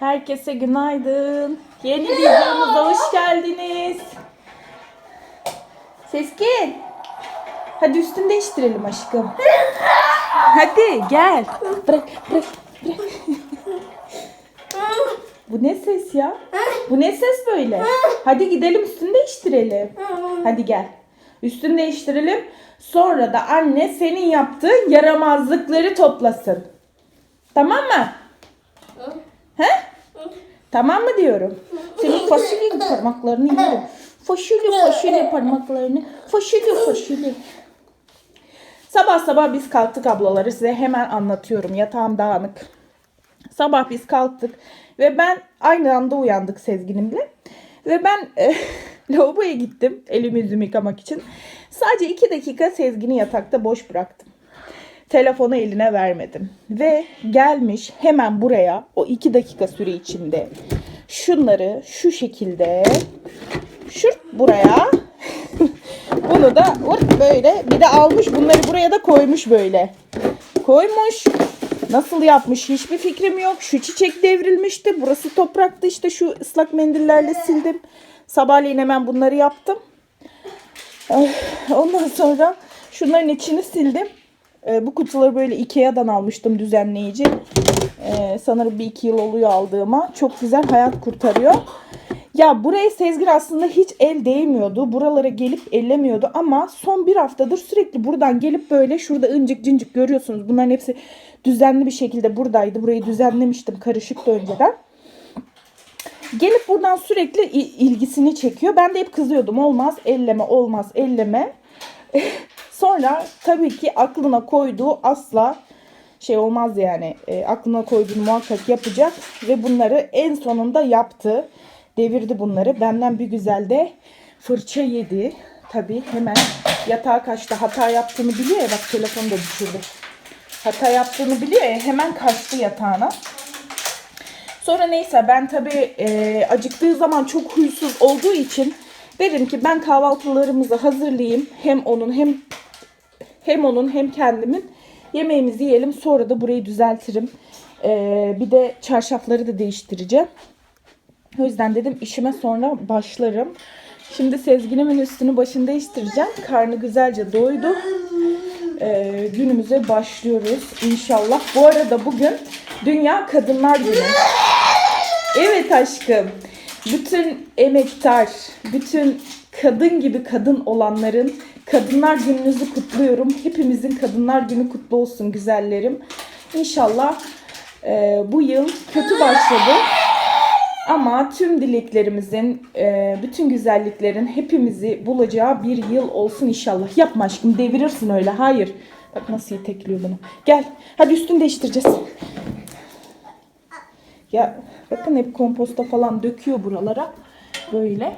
Herkese günaydın. Yeni videomuza hoş geldiniz. Seskin. Hadi üstünü değiştirelim aşkım. Hadi gel. Bırak bırak bırak. Bu ne ses ya? Bu ne ses böyle? Hadi gidelim üstünü değiştirelim. Hadi gel. Üstünü değiştirelim. Sonra da anne senin yaptığın yaramazlıkları toplasın. Tamam mı? Tamam mı diyorum? Senin fasulye parmaklarını yerim. Fasulye fasulye parmaklarını. Fasulye fasulye. Sabah sabah biz kalktık ablaları size hemen anlatıyorum. Yatağım dağınık. Sabah biz kalktık ve ben aynı anda uyandık Sezgin'imle. Ve ben e, lavaboya gittim elimi yüzümü yıkamak için. Sadece iki dakika Sezgin'i yatakta boş bıraktım. Telefonu eline vermedim. Ve gelmiş hemen buraya o iki dakika süre içinde şunları şu şekilde şurt buraya bunu da vırt böyle bir de almış bunları buraya da koymuş böyle. Koymuş. Nasıl yapmış hiçbir fikrim yok. Şu çiçek devrilmişti. Burası topraktı işte şu ıslak mendillerle sildim. Sabahleyin hemen bunları yaptım. Ondan sonra şunların içini sildim. Eh, Bu kutuları böyle Ikea'dan almıştım düzenleyici. Eh, Sanırım bir iki yıl oluyor aldığıma. Çok güzel hayat kurtarıyor. Ya buraya Sezgin aslında hiç el değmiyordu. Buralara gelip ellemiyordu ama son bir haftadır sürekli buradan gelip böyle şurada incik cincik görüyorsunuz. Bunların hepsi düzenli bir şekilde buradaydı. Burayı düzenlemiştim karışıktı önceden. Gelip buradan sürekli ilgisini çekiyor. Ben de hep kızıyordum. Olmaz elleme olmaz elleme. Sonra tabii ki aklına koyduğu asla şey olmaz yani. E, aklına koyduğunu muhakkak yapacak. Ve bunları en sonunda yaptı. Devirdi bunları. Benden bir güzel de fırça yedi. Tabii hemen yatağa kaçtı. Hata yaptığını biliyor ya. Bak telefonu da düşürdü. Hata yaptığını biliyor ya. Hemen kaçtı yatağına. Sonra neyse ben tabii e, acıktığı zaman çok huysuz olduğu için dedim ki ben kahvaltılarımızı hazırlayayım. Hem onun hem hem onun hem kendimin yemeğimizi yiyelim. Sonra da burayı düzeltirim. E, bir de çarşafları da değiştireceğim. O yüzden dedim işime sonra başlarım. Şimdi Sezgin'imin üstünü başını değiştireceğim. Karnı güzelce doydu. Ee, günümüze başlıyoruz inşallah. Bu arada bugün Dünya Kadınlar Günü. Evet aşkım. Bütün emektar, bütün kadın gibi kadın olanların Kadınlar Gününüzü kutluyorum. Hepimizin Kadınlar Günü kutlu olsun güzellerim. İnşallah e, bu yıl kötü başladı. Ama tüm dileklerimizin, e, bütün güzelliklerin hepimizi bulacağı bir yıl olsun inşallah. Yapma aşkım devirirsin öyle. Hayır. Bak nasıl itekliyor bunu. Gel. Hadi üstünü değiştireceğiz. Ya bakın hep komposta falan döküyor buralara. Böyle.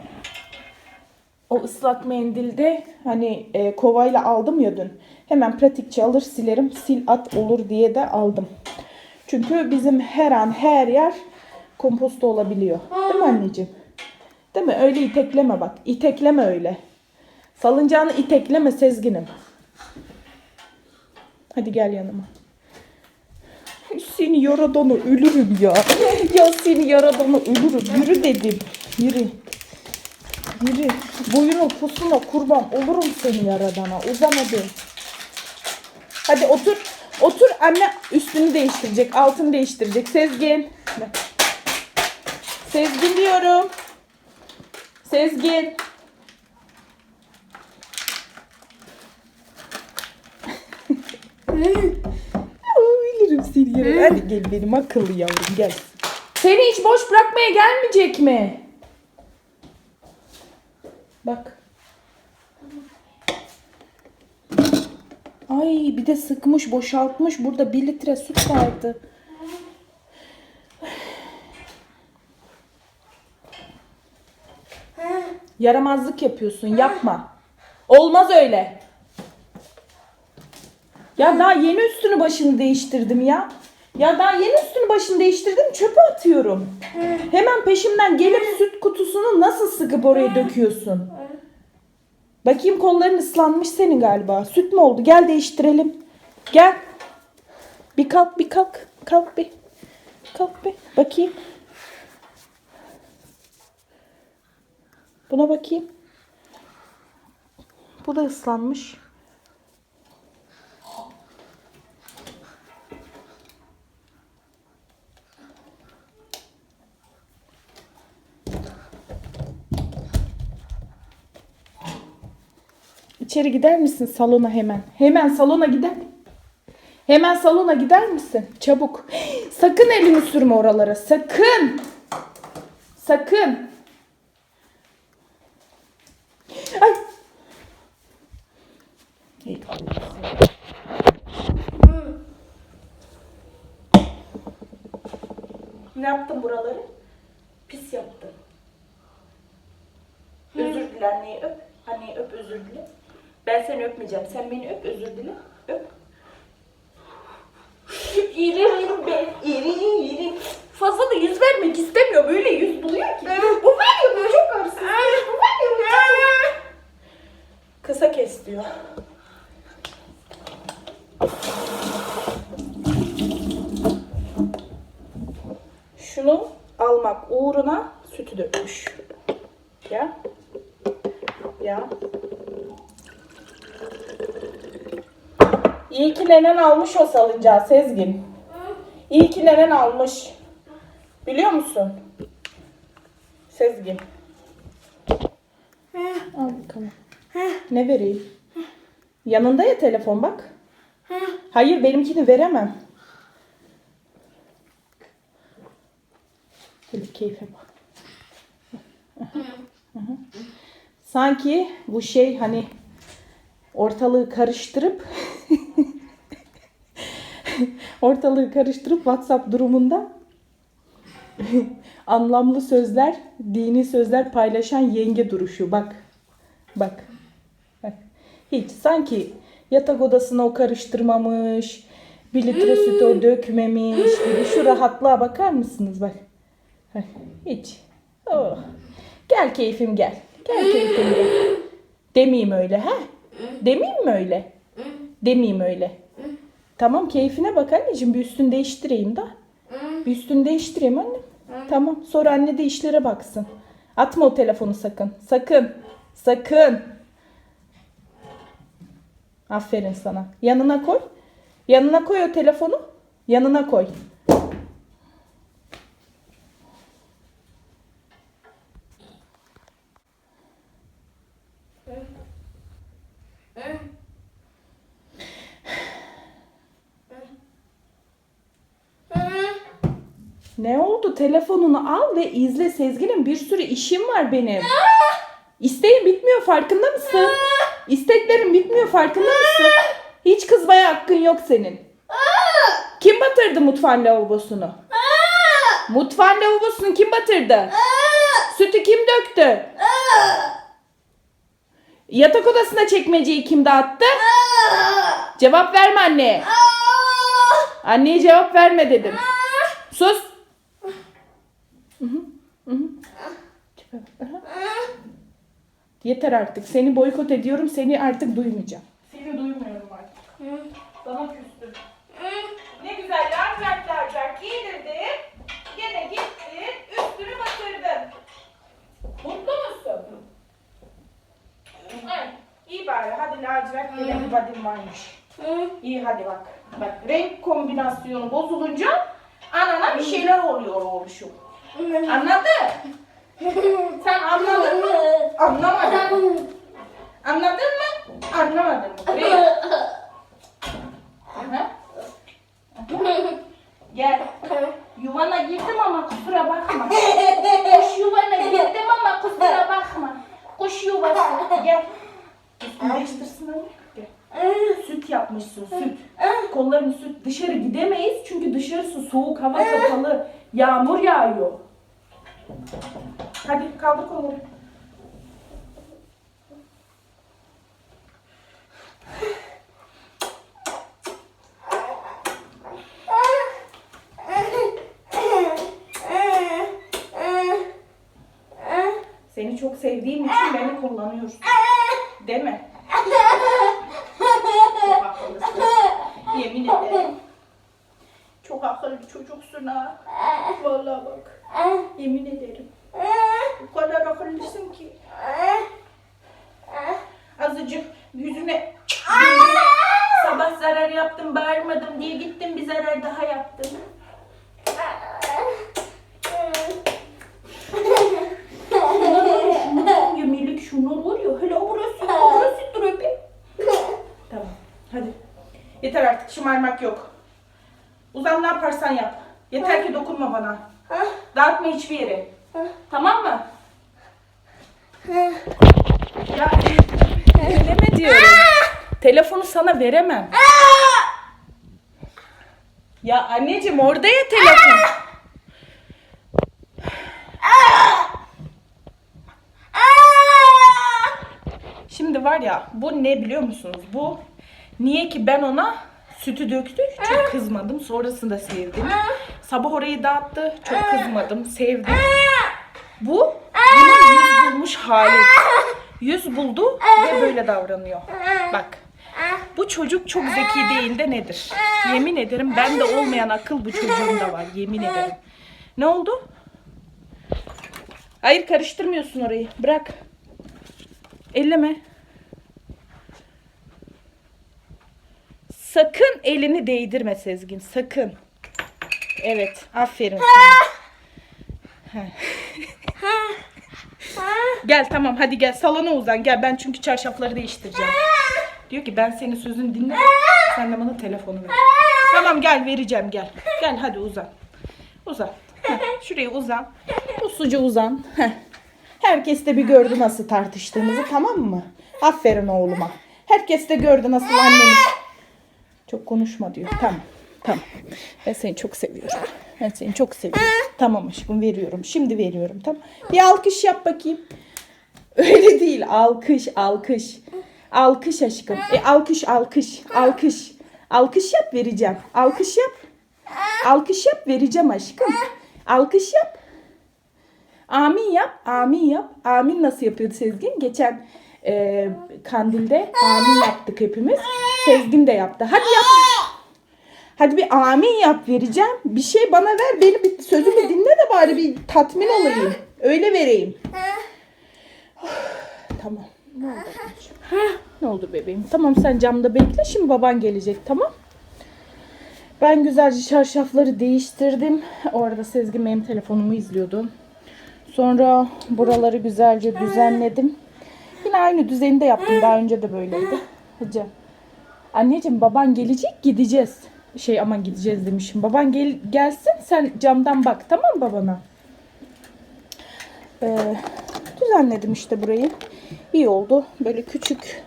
O ıslak mendilde hani e, kovayla aldım ya dün. Hemen pratikçe alır silerim. Sil at olur diye de aldım. Çünkü bizim her an her yer komposta olabiliyor. Değil mi anneciğim? Değil mi? Öyle itekleme bak. İtekleme öyle. Salıncağını itekleme Sezgin'im. Hadi gel yanıma. Seni yaradana ölürüm ya. Ya seni yaradana ölürüm. Yürü dedim. Yürü. Yürü. Boyuna posuna kurban olurum seni yaradana. Uzan hadi. Otur. Otur anne üstünü değiştirecek. Altını değiştirecek. Sezgin. Sezgin diyorum. Sezgin. Bilirim seni yerim. Hadi gel benim akıllı yavrum gel. Seni hiç boş bırakmaya gelmeyecek mi? Bak. Ay bir de sıkmış boşaltmış. Burada bir litre süt vardı. Yaramazlık yapıyorsun. Yapma. Olmaz öyle. Ya daha yeni üstünü başını değiştirdim ya. Ya daha yeni üstünü başını değiştirdim çöpe atıyorum. Hemen peşimden gelip süt kutusunu nasıl sıkıp oraya döküyorsun? Bakayım kolların ıslanmış senin galiba. Süt mü oldu? Gel değiştirelim. Gel. Bir kalk bir kalk. Kalk bir. Kalk bir. Bakayım. Buna bakayım. Bu da ıslanmış. İçeri gider misin salona hemen? Hemen salona gider. Hemen salona gider misin? Çabuk. Sakın elini sürme oralara. Sakın. Sakın. Ay. Ne yaptın buraları? Pis yaptın. Özür dile anneyi öp. Anneyi öp özür dile. Ben seni öpmeyeceğim. Sen beni öp özür dile. Öp. İriyim ben. İriyim iriyim. Fazla da yüz vermek istemiyor. Böyle yüz buluyor ki. Bu veriyor bu çok arsız. Bu veriyor bu çok Kısa kes diyor. Şunu almak uğruna sütü dökmüş. Ya. Ya. İyi ki nenen almış o salıncağı Sezgin. İyi ki nenen almış. Biliyor musun? Sezgin. Al bakalım. Ne vereyim? Yanında ya telefon bak. Hayır benimkini veremem. Hadi keyfe bak. Sanki bu şey hani ortalığı karıştırıp ortalığı karıştırıp WhatsApp durumunda anlamlı sözler, dini sözler paylaşan yenge duruşu. Bak. Bak. Hiç sanki yatak odasına o karıştırmamış, bir litre süt o dökmemiş gibi. Şu rahatlığa bakar mısınız? Bak, Hiç. Oh. Gel keyfim gel. Gel keyfim gel. Demeyeyim öyle ha? Demeyeyim mi öyle? Demeyeyim öyle. Tamam keyfine bak anneciğim bir üstünü değiştireyim da. Bir üstünü değiştireyim annem. Tamam sonra anne de işlere baksın. Atma o telefonu sakın. Sakın. Sakın. Aferin sana. Yanına koy. Yanına koy o telefonu. Yanına koy. Ne oldu? Telefonunu al ve izle Sezgin'im. Bir sürü işim var benim. İsteğin bitmiyor farkında mısın? İsteklerin bitmiyor farkında mısın? Hiç kızmaya hakkın yok senin. Kim batırdı mutfağın lavabosunu? Mutfağın lavabosunu kim batırdı? Sütü kim döktü? Yatak odasına çekmeceyi kim dağıttı? Cevap verme anne. Anneye cevap verme dedim. Sus. Hı hı, hı hı. Tipe bak, aha. Yeter artık. Seni boykot ediyorum. Seni artık duymayacağım. Seni duymuyorum artık. Sana küstüm. Ne güzel lacivert lacivert giydirdin. Gene gittin. Üstünü batırdın. Mutlu musun? Evet. İyi bari. Hadi lacivert bir badin varmış. İyi hadi bak. Bak renk kombinasyonu bozulunca anana bir şeyler oluyor oluşum. Anladın? Sen anladın mı? Anlamadın mı? Anladın mı? Anlamadın mı? Renk. Aha. Gel. Yuvana girdim ama kusura bakma. Kuş yuvana girdim ama kusura bakma. Kuş yuvası. Gel. Anne. Gel. Süt yapmışsın süt. Kollarını süt. Dışarı gidemeyiz çünkü dışarısı soğuk hava kapalı. Yağmur yağıyor. Hadi kaldır kolları. Seni çok sevdiğim için beni kullanıyorsun. Değil mi? Çok akıllısın. Yemin ederim. Çok akıllı çocuksun ha. Vallahi bak. Yemin ederim. O kadar akıllısın ki. Azıcık yüzüne sabah zarar yaptım bağırmadım diye gittim bir zarar daha yaptım. Yemelik şunlar var ya hele burası burası dur öpeyim. Tamam hadi. Yeter artık şımarmak yok. Uzan ne yaparsan yap. Yeter ki dokunma bana. Dağıtma hiçbir yere. Tamam mı? Ya eleme diyorum. Telefonu sana veremem. Ya anneciğim orada ya telefon. Şimdi var ya bu ne biliyor musunuz? Bu niye ki ben ona sütü döktü çok kızmadım. Sonrasında sevdim. Sabah orayı dağıttı çok kızmadım. Sevdim. Bu bunun yüz bulmuş hali. Yüz buldu ve böyle davranıyor. Bak. Bu çocuk çok zeki değil de nedir? Yemin ederim bende olmayan akıl bu çocuğumda var. Yemin ederim. Ne oldu? Hayır karıştırmıyorsun orayı. Bırak. Elleme. Sakın elini değdirme Sezgin. Sakın. Evet. Aferin sana. Gel tamam hadi gel salona uzan gel ben çünkü çarşafları değiştireceğim. Diyor ki ben senin sözünü dinle sen de bana telefonu ver. Tamam gel vereceğim gel. Gel hadi uzan. Uzan. Heh, şuraya uzan. Usuca uzan. Heh. Herkes de bir gördü nasıl tartıştığımızı tamam mı? Aferin oğluma. Herkes de gördü nasıl annemiz. Çok konuşma diyor. Tamam. Tamam. Ben seni çok seviyorum. Ben seni çok seviyorum. Tamam aşkım veriyorum. Şimdi veriyorum. Tamam. Bir alkış yap bakayım. Öyle değil. Alkış, alkış. Alkış aşkım. E, alkış, alkış, alkış. Alkış yap vereceğim. Alkış yap. Alkış yap vereceğim aşkım. Alkış yap. Amin yap. Amin yap. Amin nasıl yapıyordu Sezgin? Geçen e, kandilde amin yaptık hepimiz. Sezgin de yaptı. Hadi yap. Hadi bir amin yap vereceğim. Bir şey bana ver. Beni bir sözümü dinle de bari bir tatmin olayım. Öyle vereyim. tamam. Ne oldu? anneciğim? Ne oldu bebeğim? Tamam sen camda bekle. Şimdi baban gelecek tamam. Ben güzelce çarşafları değiştirdim. O arada Sezgin benim telefonumu izliyordu. Sonra buraları güzelce düzenledim. Yine aynı düzeninde yaptım. Daha önce de böyleydi. Hacı. Anneciğim baban gelecek gideceğiz. Şey aman gideceğiz demişim. Baban gel, gelsin sen camdan bak tamam babana? Ee, düzenledim işte burayı. İyi oldu. Böyle küçük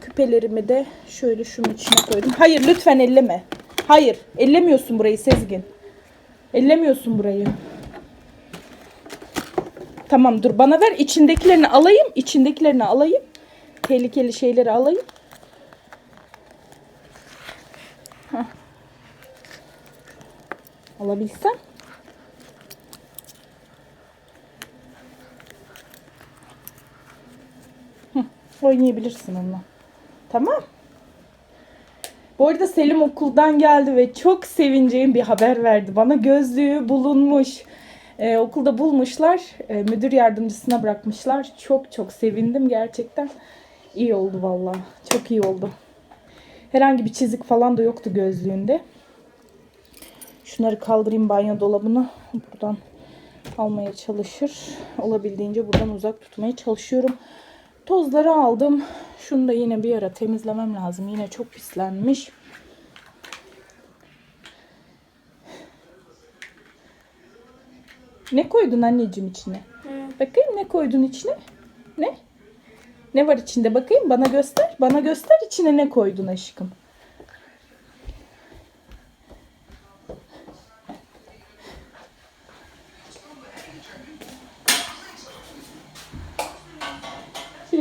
küpelerimi de şöyle şunun içine koydum. Hayır lütfen elleme. Hayır ellemiyorsun burayı Sezgin. Ellemiyorsun burayı. Tamam dur bana ver içindekilerini alayım. içindekilerini alayım. Tehlikeli şeyleri alayım. Hah. Alabilsem. Hı, oynayabilirsin onunla. Tamam. Bu arada Selim okuldan geldi ve çok sevineceğim bir haber verdi. Bana gözlüğü bulunmuş. Ee, okulda bulmuşlar. Ee, müdür yardımcısına bırakmışlar. Çok çok sevindim gerçekten. İyi oldu vallahi. Çok iyi oldu. Herhangi bir çizik falan da yoktu gözlüğünde. Şunları kaldırayım banyo dolabına. Buradan almaya çalışır. Olabildiğince buradan uzak tutmaya çalışıyorum. Tozları aldım. Şunu da yine bir ara temizlemem lazım. Yine çok pislenmiş. Ne koydun anneciğim içine? Bakayım ne koydun içine? Ne? Ne var içinde bakayım bana göster. Bana göster içine ne koydun aşkım.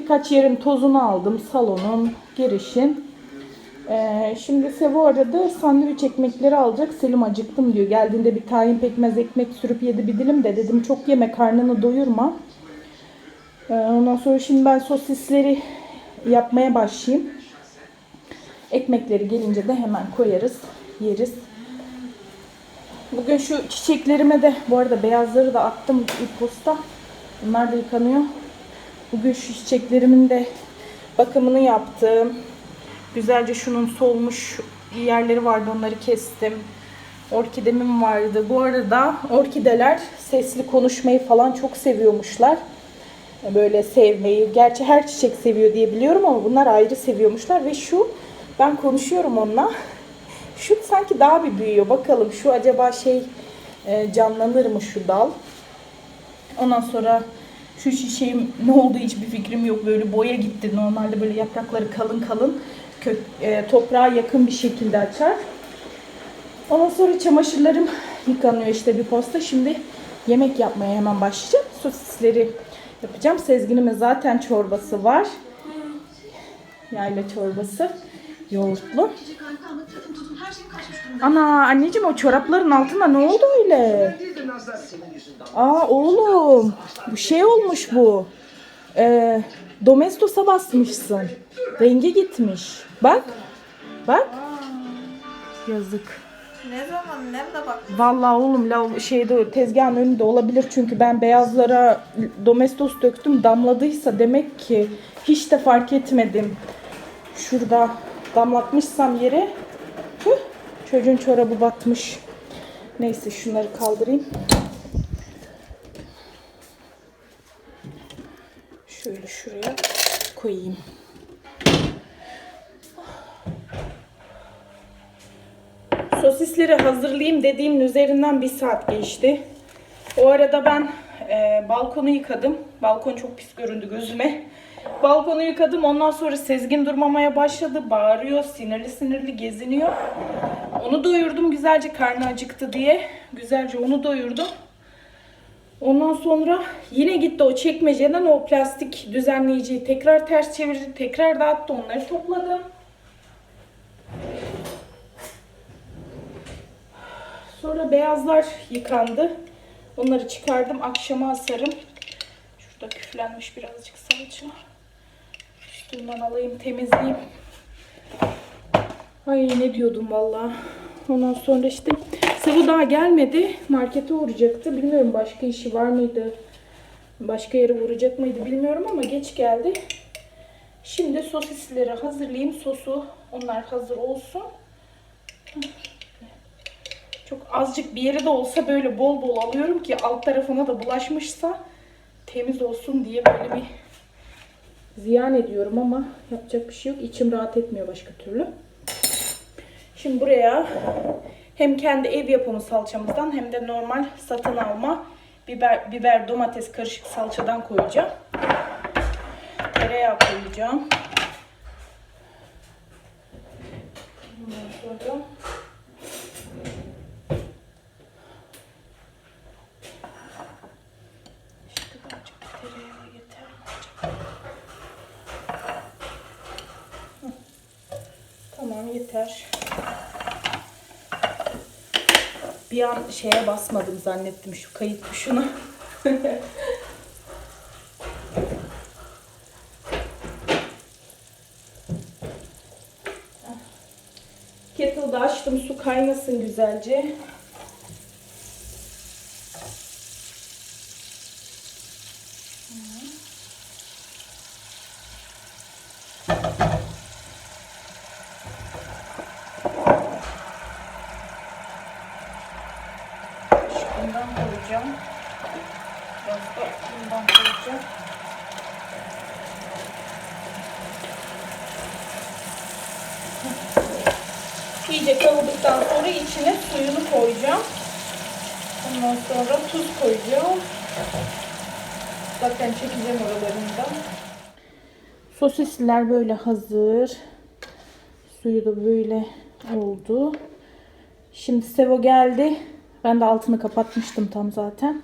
Birkaç yerin tozunu aldım. Salonun, girişin. Ee, şimdi Sevo aradı. Sandviç ekmekleri alacak. Selim acıktım diyor. Geldiğinde bir tahin pekmez ekmek sürüp yedi bir dilim de dedim çok yeme karnını doyurma. Ee, ondan sonra şimdi ben sosisleri yapmaya başlayayım. Ekmekleri gelince de hemen koyarız, yeriz. Bugün şu çiçeklerime de bu arada beyazları da attım ilk posta. Bunlar da yıkanıyor. Bugün şu çiçeklerimin de bakımını yaptım. Güzelce şunun solmuş yerleri vardı onları kestim. Orkidemim vardı. Bu arada orkideler sesli konuşmayı falan çok seviyormuşlar. Böyle sevmeyi. Gerçi her çiçek seviyor diye biliyorum ama bunlar ayrı seviyormuşlar. Ve şu ben konuşuyorum onunla. Şu sanki daha bir büyüyor. Bakalım şu acaba şey e, canlanır mı şu dal? Ondan sonra şu çiçeğim ne oldu hiçbir fikrim yok. Böyle boya gitti. Normalde böyle yaprakları kalın kalın kök, e, toprağa yakın bir şekilde açar. Ondan sonra çamaşırlarım yıkanıyor işte bir posta. Şimdi yemek yapmaya hemen başlayacağım. Sosisleri yapacağım. Sezgin'imin zaten çorbası var. Yayla çorbası. Yoğurtlu. Ana anneciğim o çorapların altında ne oldu öyle? Aa oğlum bu şey olmuş bu. Ee, Domestos'a basmışsın. Rengi gitmiş. Bak. Bak. Yazık. Ne zaman nerede bak? Vallahi oğlum lav şeyde tezgahın önünde olabilir çünkü ben beyazlara domestos döktüm damladıysa demek ki hiç de fark etmedim. Şurada damlatmışsam yere çocuğun çorabı batmış. Neyse şunları kaldırayım. Şöyle şuraya koyayım. Sosisleri hazırlayayım dediğimin üzerinden bir saat geçti. O arada ben e, balkonu yıkadım. Balkon çok pis göründü gözüme. Balkonu yıkadım. Ondan sonra Sezgin durmamaya başladı. Bağırıyor, sinirli sinirli geziniyor. Onu doyurdum güzelce karnı acıktı diye. Güzelce onu doyurdum. Ondan sonra yine gitti o çekmeceden o plastik düzenleyiciyi tekrar ters çevirdi. Tekrar dağıttı. Onları topladım. Sonra beyazlar yıkandı. Onları çıkardım. Akşama asarım. Şurada küflenmiş birazcık salça. Üstünden alayım temizleyeyim. Ay ne diyordum valla. Ondan sonra işte Sevu daha gelmedi. Markete uğrayacaktı. Bilmiyorum başka işi var mıydı? Başka yere uğrayacak mıydı bilmiyorum ama geç geldi. Şimdi sosisleri hazırlayayım. Sosu onlar hazır olsun. Çok azıcık bir yeri de olsa böyle bol bol alıyorum ki alt tarafına da bulaşmışsa temiz olsun diye böyle bir ziyan ediyorum ama yapacak bir şey yok. İçim rahat etmiyor başka türlü. Şimdi buraya hem kendi ev yapımı salçamızdan hem de normal satın alma biber, biber domates karışık salçadan koyacağım. Tereyağı koyacağım. Ondan İşte birazcık tereyağı yeter mi acaba? Hı. Tamam yeter. Bir an şeye basmadım zannettim şu kayıt tuşuna. Kettle'da açtım su kaynasın güzelce. Bundan koyacağım. Biraz da bundan koyacağım. İyice kavurduktan sonra içine suyunu koyacağım. Ondan sonra tuz koyacağım. Zaten çekeceğim oralarından. Sosisler böyle hazır. Suyu da böyle oldu. Şimdi Sevo geldi. Ben de altını kapatmıştım tam zaten.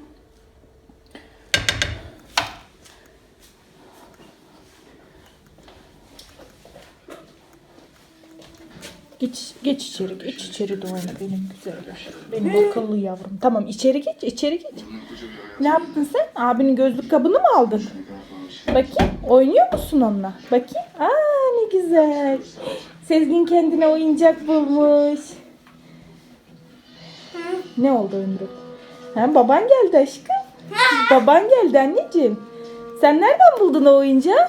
Geç, geç içeri, geç içeri de oyna benim güzeller. Benim akıllı yavrum. Tamam içeri geç, içeri geç. Ne yaptın sen? Abinin gözlük kabını mı aldın? Bakayım, oynuyor musun onunla? Bakayım. Aa ne güzel. Sezgin kendine oyuncak bulmuş. Ne oldu Ömrüm? Ha, baban geldi aşkım. baban geldi anneciğim. Sen nereden buldun o oyuncağı?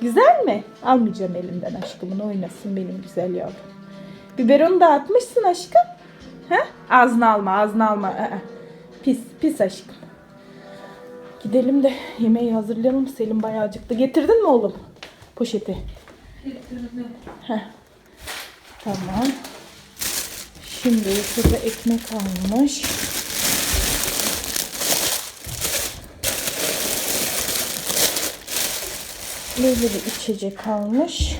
Güzel mi? Almayacağım elimden aşkımın oynasın benim güzel yavrum. Biberonu dağıtmışsın aşkım. Ha? Ağzına alma, ağzına alma. Aa, pis, pis aşkım. Gidelim de yemeği hazırlayalım. Selim bayağı acıktı. Getirdin mi oğlum poşeti? Getirdim. Heh. Tamam. Şimdi şurada ekmek almış. Böyle bir içecek almış.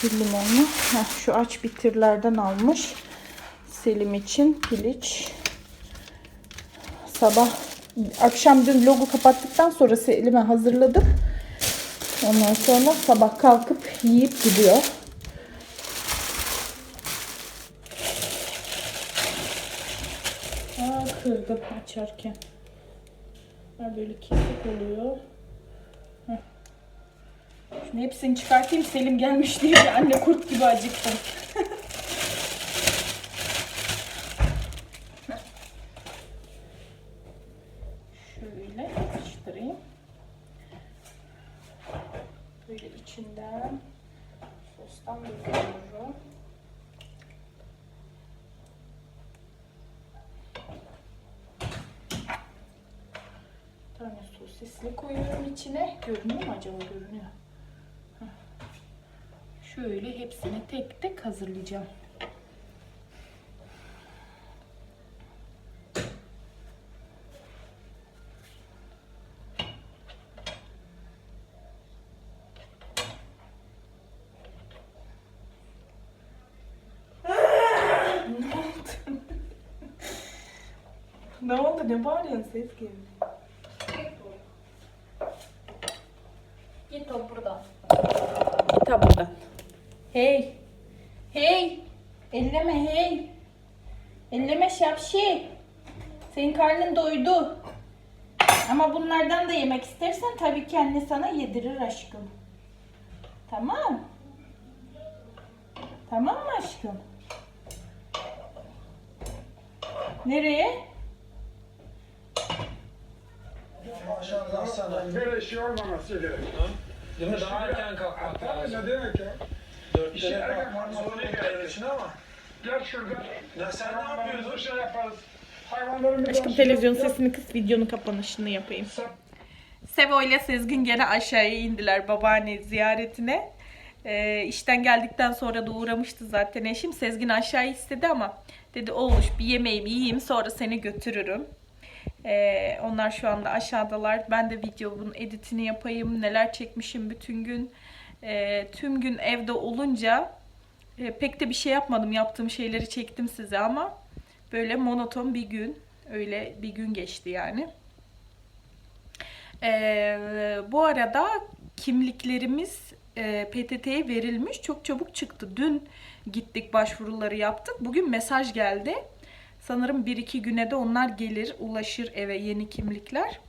Şu limonlu. Heh, şu aç bitirlerden almış. Selim için piliç. Sabah akşam dün logo kapattıktan sonra Selim'e hazırladım. Ondan sonra sabah kalkıp yiyip gidiyor. Kırdım açarken. Ha, böyle kesik oluyor. Heh. Şimdi hepsini çıkartayım Selim gelmiş diye anne kurt gibi acıktım. Şöyle yapıştırayım. Böyle içinden sostan döküyorum. Bir tane sosisli koyuyorum içine. Görünüyor mu acaba? Görünüyor. Şöyle hepsini tek tek hazırlayacağım. Ne oldu? ne bağırıyorsun ses geldi? Git o buradan. Git ha buradan. Hey. Hey. Elleme hey. Elleme şapşi. Senin karnın doydu. Ama bunlardan da yemek istersen tabii ki anne sana yedirir aşkım. Tamam. Tamam mı aşkım? Nereye? Maşallah sana. Böyle şey olmaması gerek. Değil mi? Daha erken kalkmak lazım. ne demek ya? İşe kalkmak kalkmak zorunda gerekir. için ama. Gel şurada. Ya sen ne yapıyordun? şey yaparız. Hayvanların bir Aşkım televizyon sesini kıs videonun kapanışını yapayım. Sevo ile Sezgin gene aşağıya indiler babaanne ziyaretine. Ee, işten geldikten sonra da uğramıştı zaten eşim. Sezgin aşağı istedi ama dedi oğluş bir yemeğimi yiyeyim sonra seni götürürüm. Ee, onlar şu anda aşağıdalar. Ben de videonun editini yapayım. Neler çekmişim bütün gün. Ee, tüm gün evde olunca e, pek de bir şey yapmadım. Yaptığım şeyleri çektim size ama böyle monoton bir gün. Öyle bir gün geçti yani. Ee, bu arada kimliklerimiz e, PTT'ye verilmiş. Çok çabuk çıktı. Dün gittik başvuruları yaptık. Bugün mesaj geldi. Sanırım 1-2 güne de onlar gelir, ulaşır eve yeni kimlikler.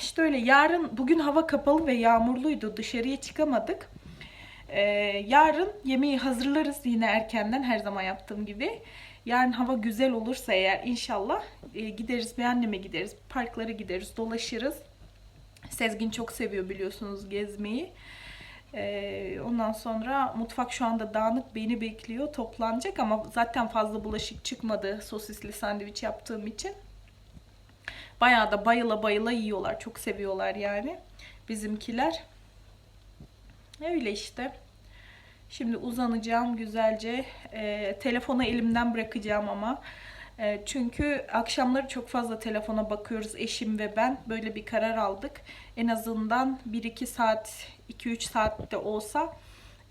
İşte öyle. Yarın, bugün hava kapalı ve yağmurluydu. Dışarıya çıkamadık. Ee, yarın yemeği hazırlarız yine erkenden her zaman yaptığım gibi. Yarın hava güzel olursa eğer inşallah e, gideriz bir anneme gideriz. Parklara gideriz, dolaşırız. Sezgin çok seviyor biliyorsunuz gezmeyi. Ee, ondan sonra mutfak şu anda dağınık beni bekliyor. Toplanacak ama zaten fazla bulaşık çıkmadı sosisli sandviç yaptığım için. Bayağı da bayıla bayıla yiyorlar. Çok seviyorlar yani bizimkiler. Öyle işte. Şimdi uzanacağım güzelce. Ee, telefonu elimden bırakacağım ama. Ee, çünkü akşamları çok fazla telefona bakıyoruz eşim ve ben. Böyle bir karar aldık. En azından 1-2 saat, 2-3 saatte olsa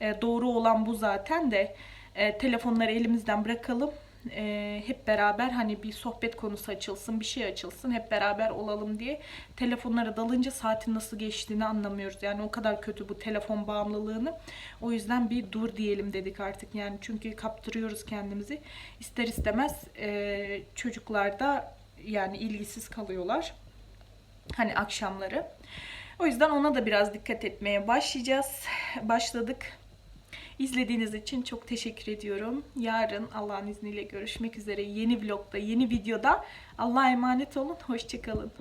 e, doğru olan bu zaten de e, telefonları elimizden bırakalım. E, hep beraber hani bir sohbet konusu açılsın, bir şey açılsın, hep beraber olalım diye telefonlara dalınca saatin nasıl geçtiğini anlamıyoruz. Yani o kadar kötü bu telefon bağımlılığını. O yüzden bir dur diyelim dedik artık. Yani çünkü kaptırıyoruz kendimizi. İster istemez e, çocuklar da yani ilgisiz kalıyorlar. Hani akşamları. O yüzden ona da biraz dikkat etmeye başlayacağız. Başladık. İzlediğiniz için çok teşekkür ediyorum. Yarın Allah'ın izniyle görüşmek üzere yeni vlogda, yeni videoda. Allah'a emanet olun. Hoşçakalın.